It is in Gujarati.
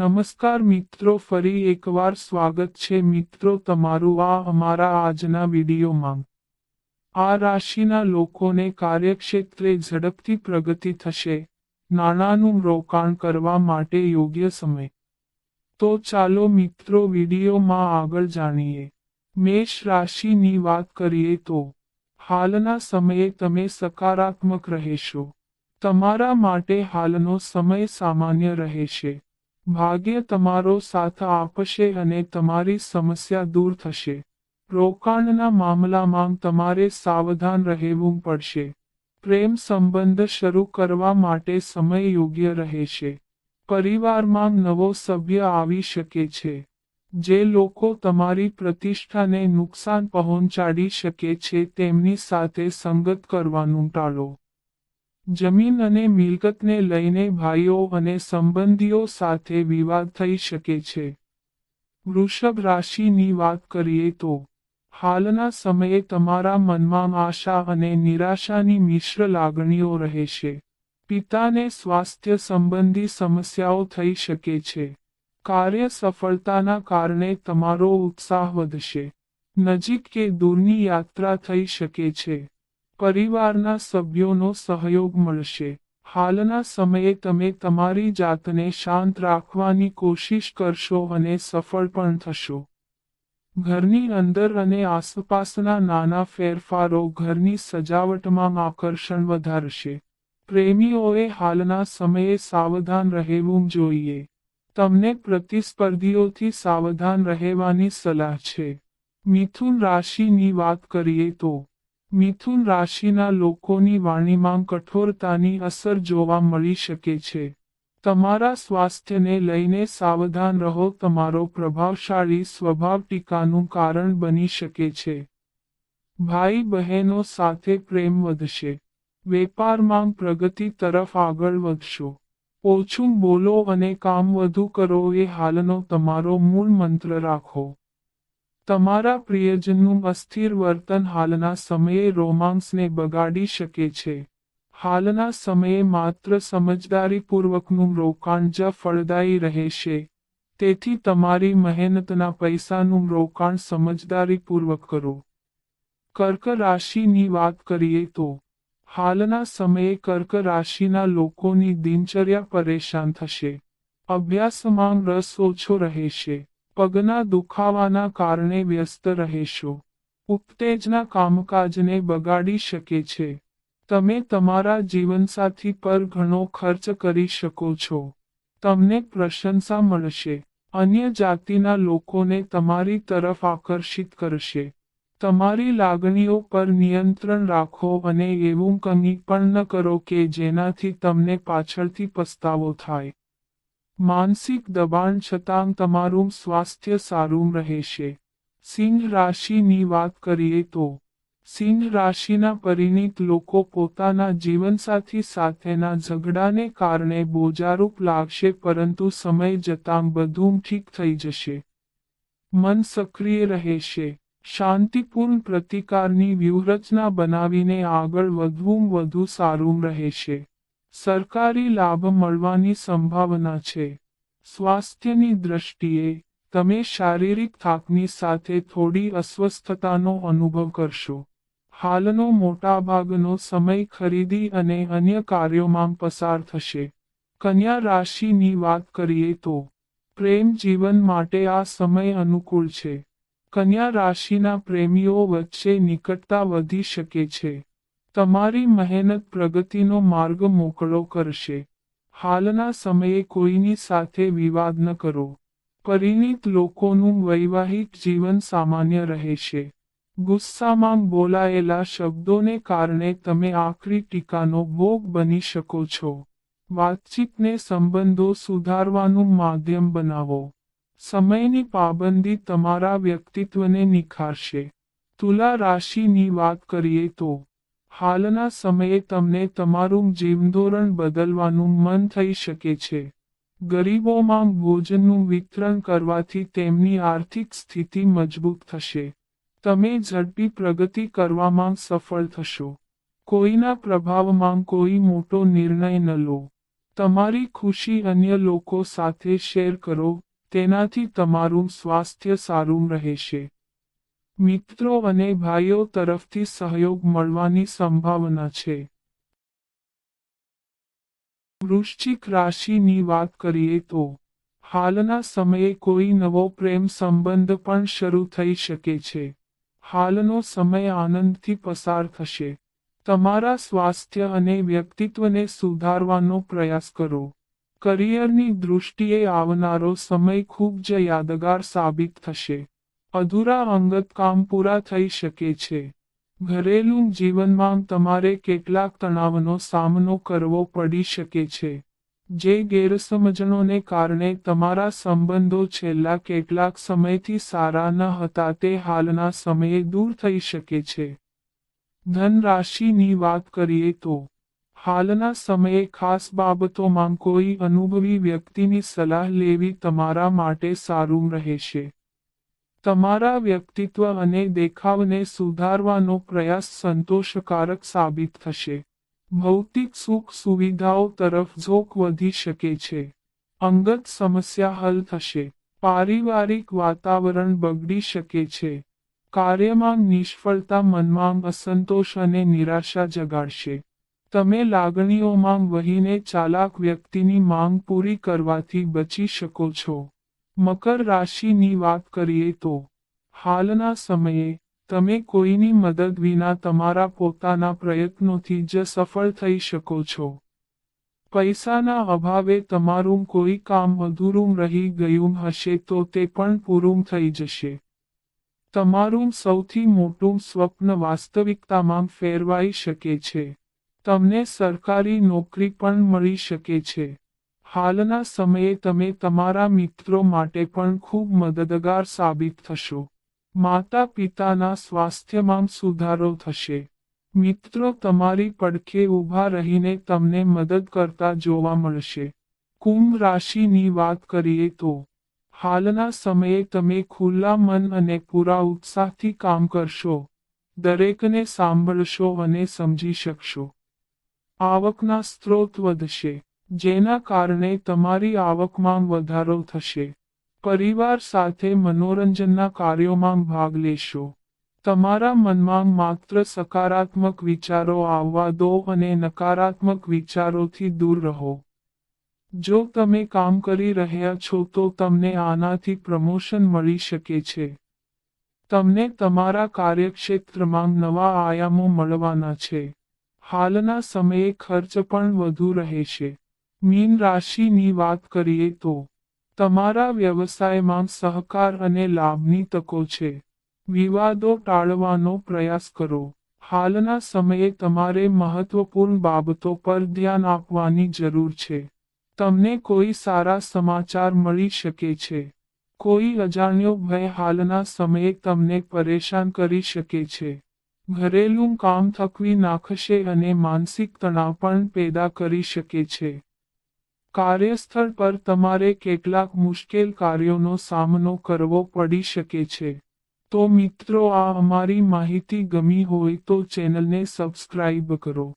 નમસ્કાર મિત્રો, ફરી એકવાર સ્વાગત છે મિત્રો તમારું આ અમારા આજના વિડીયોમાં. આ રાશિના લોકોને કાર્યક્ષેત્રે ઝડપથી પ્રગતિ થશે. નાણાંનું રોકાણ કરવા માટે યોગ્ય સમય. તો ચાલો મિત્રો વિડીયોમાં આગળ જાણીએ. મેષ રાશિની વાત કરીએ તો, હાલના સમયે તમે સકારાત્મક રહેશો. તમારા માટે હાલનો સમય સામાન્ય રહેશે. ભાગ્ય તમારો સાથ આપશે અને તમારી સમસ્યા દૂર થશે. રોકાણના મામલામાં તમારે સાવધાન રહેવું પડશે. પ્રેમ સંબંધ શરૂ કરવા માટે સમય યોગ્ય રહેશે. પરિવારમાં નવો સભ્ય આવી શકે છે. જે લોકો તમારી પ્રતિષ્ઠાને નુકસાન પહોંચાડી શકે છે, તેમની સાથે સંગત કરવાનું ટાળો. જમીન અને મિલકતને લઈને ભાઈઓ અને સંબંધીઓ સાથે વિવાદ થઈ શકે છે. વૃષભ રાશિની વાત કરીએ તો, હાલના સમયે તમારા મનમાં આશા અને નિરાશાની મિશ્ર લાગણીઓ રહેશે પિતાને સ્વાસ્થ્ય સંબંધી સમસ્યાઓ થઈ શકે છે. કાર્ય સફળતાના કારણે તમારો ઉત્સાહ વધશે. નજીક કે દૂરની યાત્રા થઈ શકે છે. પરિવારના સભ્યોનો સહયોગ મળશે. હાલના સમયે તમે તમારી જાતને શાંત રાખવાની કોશિશ કરશો અને સફળ પણ થશો. ઘરની અંદર અને આસપાસના નાના ફેરફારો ઘરની સજાવટમાં આકર્ષણ વધારશે. પ્રેમીઓએ હાલના સમયે સાવધાન રહેવું જોઈએ. તમને પ્રતિસ્પર્ધીઓથી સાવધાન રહેવાની સલાહ છે. મિથુન રાશિની વાત કરીએ તો મિથુન રાશિના લોકોની વાણીમાં કઠોરતાની અસર જોવા મળી શકે છે. તમારા સ્વાસ્થ્યને લઈને સાવધાન રહો, તમારો પ્રભાવશાળી સ્વભાવ ટીકાનું કારણ બની શકે છે. ભાઈ બહેનો સાથે પ્રેમ વધશે. વેપારમાં પ્રગતિ તરફ આગળ વધશો. ઓછું બોલો અને કામ વધુ કરો એ હાલનો તમારો મૂળ મંત્ર રાખો. તમારા પ્રિયજનનું અસ્થિર વર્તન હાલના સમયે રોમાંસને બગાડી શકે છે. હાલના સમયે માત્ર સમજદારીપૂર્વકનું રોકાણ જ ફળદાયી રહેશે. તેથી તમારી મહેનતના પૈસાનું રોકાણ સમજદારીપૂર્વક કરો. કર્ક રાશિની વાત કરીએ તો, હાલના સમયે કર્ક રાશિના લોકોની દિનચર્યા પરેશાન થશે. અભ્યાસમાં રસ ઓછો રહેશે. પગના દુખાવાના કારણે વ્યસ્ત રહેશો. ઉત્તેજના કામકાજને બગાડી શકે છે. તમે તમારા જીવનસાથી પર ઘણો ખર્ચ કરી શકો છો. તમને પ્રશંસા મળશે. અન્ય જાતિના લોકોને તમારી તરફ આકર્ષિત કરશે. તમારી લાગણીઓ પર નિયંત્રણ રાખો અને એવું કંઈ પણ ન કરો કે જેનાથી તમને પાછળથી પસ્તાવો થાય. માનસિક દબાણ છતાં તમારું સ્વાસ્થ્ય સારું રહેશે. સિંહ રાશિની વાત કરીએ તો, સિંહ રાશિના પરિણીત લોકો પોતાના જીવનસાથી સાથેના ઝઘડાને કારણે બોજારૂપ લાગશે પરંતુ સમય જતાં બધું ઠીક થઈ જશે. મન સક્રિય રહેશે. શાંતિપૂર્ણ પ્રતિકારની વ્યૂહરચના બનાવીને આગળ વધવું વધુ સારું રહેશે. સરકારી લાભ મળવાની સંભાવના છે. સ્વાસ્થ્યની દ્રષ્ટિએ, તમે શારીરિક થાકની સાથે થોડી અસ્વસ્થતાનો અનુભવ કરશો. હાલનો મોટાભાગનો સમય ખરીદી અને અન્ય કાર્યોમાં પસાર થશે. કન્યા રાશિની વાત કરીએ તો, પ્રેમ જીવન માટે આ સમય અનુકૂળ છે. કન્યા રાશિના પ્રેમીઓ વચ્ચે નિકટતા વધી શકે છે. તમારી મહેનત પ્રગતિનો માર્ગ મોકળો કરશે. હાલના સમયે કોઈની સાથે વિવાદ ન કરો. પરિણીત લોકોનું વૈવાહિક જીવન સામાન્ય રહેશે. ગુસ્સામાં બોલાયેલા શબ્દોને કારણે તમે આખરી ટીકાનો ભોગ બની શકો છો. વાતચીતને સંબંધો સુધારવાનું માધ્યમ બનાવો. સમયની પાબંદી તમારા વ્યક્તિત્વને નિખારશે. તુલા રાશિની વાત કરીએ તો હાલના સમયે તમને તમારું જીવનધોરણ બદલવાનું મન થઈ શકે છે. ગરીબોમાં ભોજનનું વિતરણ કરવાથી તેમની આર્થિક સ્થિતિ મજબૂત થશે. તમે ઝડપી પ્રગતિ કરવામાં સફળ થશો. કોઈના પ્રભાવમાં કોઈ મોટો નિર્ણય ન લો. તમારી ખુશી અન્ય લોકો સાથે શેર કરો. તેનાથી તમારું સ્વાસ્થ્ય સારું રહેશે. મિત્રો અને ભાઈઓ તરફથી સહયોગ મળવાની સંભાવના છે. વૃશ્ચિક રાશિની વાત કરીએ તો, હાલના સમયે કોઈ નવો પ્રેમ સંબંધ પણ શરૂ થઈ શકે છે. હાલનો સમય આનંદથી પસાર થશે. તમારા સ્વાસ્થ્ય અને વ્યક્તિત્વને સુધારવાનો પ્રયાસ કરો. કરિયરની દૃષ્ટિએ આવનારો સમય ખૂબ જ યાદગાર સાબિત થશે. અધૂરા અંગત કામ પૂરા થઈ શકે છે. ઘરેલું જીવનમાં તમારે કેટલાક તણાવનો સામનો કરવો પડી શકે છે. જે ગેરસમજણોને કારણે તમારા સંબંધો છેલ્લા કેટલાક સમયથી સારા ન હતા તે હાલના સમયે દૂર થઈ શકે છે. ધન રાશિની વાત કરીએ તો, હાલના સમયે ખાસ બાબતોમાં કોઈ અનુભવી વ્યક્તિની સલાહ લેવી તમારા માટે સારું રહેશે. તમારા વ્યક્તિત્વ અને દેખાવને સુધારવાનો પ્રયાસ સંતોષકારક સાબિત થશે. ભૌતિક સુખ સુવિધાઓ તરફ ઝોક વધી શકે છે. અંગત સમસ્યા હલ થશે. પારિવારિક વાતાવરણ બગડી શકે છે. કાર્યમાં નિષ્ફળતા, મનમાં અસંતોષ અને નિરાશા જગાડશે. તમે લાગણીઓમાં વહીને ચાલાક વ્યક્તિની માંગ પૂરી કરવાથી બચી શકો છો. મકર રાશિની વાત કરીએ તો, હાલના સમયે, તમે કોઈની મદદ વિના તમારા પોતાના પ્રયત્નોથી જ સફળ થઈ શકો છો. પૈસાના અભાવે તમારું કોઈ કામ અધૂરું રહી ગયું હશે તો તે પણ પૂરું થઈ જશે. તમારું સૌથી મોટું સ્વપ્ન વાસ્તવિકતામાં ફેરવાઈ શકે છે. તમને સરકારી નોકરી પણ મળી શકે છે. હાલના સમયે તમે તમારા મિત્રો માટે પણ ખૂબ મદદગાર સાબિત થશો. માતા પિતાના સ્વાસ્થ્યમાં સુધારો થશે. મિત્રો, તમારી પડખે ઊભા રહીને તમને મદદ કરતા જોવા મળશે. કુંભ રાશિની વાત કરીએ તો, હાલના સમયે તમે ખુલ્લા મન અને પૂરા ઉત્સાહથી કામ કરશો. દરેકને સાંભળશો અને સમજી શકશો. આવકના સ્ત્રોત વધશે. જેના કારણે તમારી આવકમાં વધારો થશે. પરિવાર સાથે મનોરંજનના કાર્યોમાં ભાગ લેશો. તમારા મનમાં માત્ર સકારાત્મક વિચારો આવવા દો અને નકારાત્મક વિચારોથી દૂર રહો. જો તમે કામ કરી રહ્યા છો તો તમને આનાથી પ્રમોશન મળી શકે છે. તમને તમારા કાર્યક્ષેત્રમાં નવા આયામો મળવાના છે. હાલના સમયે ખર્ચ પણ વધુ રહેશે. મીન રાશિની વાત કરીએ તો, તમારા વ્યવસાયમાં સહકાર અને લાભની તકો છે. વિવાદો ટાળવાનો પ્રયાસ કરો. હાલના સમયે તમારે મહત્વપૂર્ણ બાબતો પર ધ્યાન આપવાની જરૂર છે. તમને કોઈ સારા સમાચાર મળી શકે છે. કોઈ અજાણ્યો ભય હાલના સમયે તમને પરેશાન કરી શકે છે. ઘરેલું કામ થકવી નાખશે અને માનસિક તણાવ પણ પેદા કરી શકે છે. કાર્યસ્થળ પર તમારે કેટલાક મુશ્કેલ કાર્યોનો સામનો કરવો પડી શકે છે. તો મિત્રો, આ અમારી માહિતી ગમી હોય તો ચેનલને સબસ્ક્રાઇબ કરો.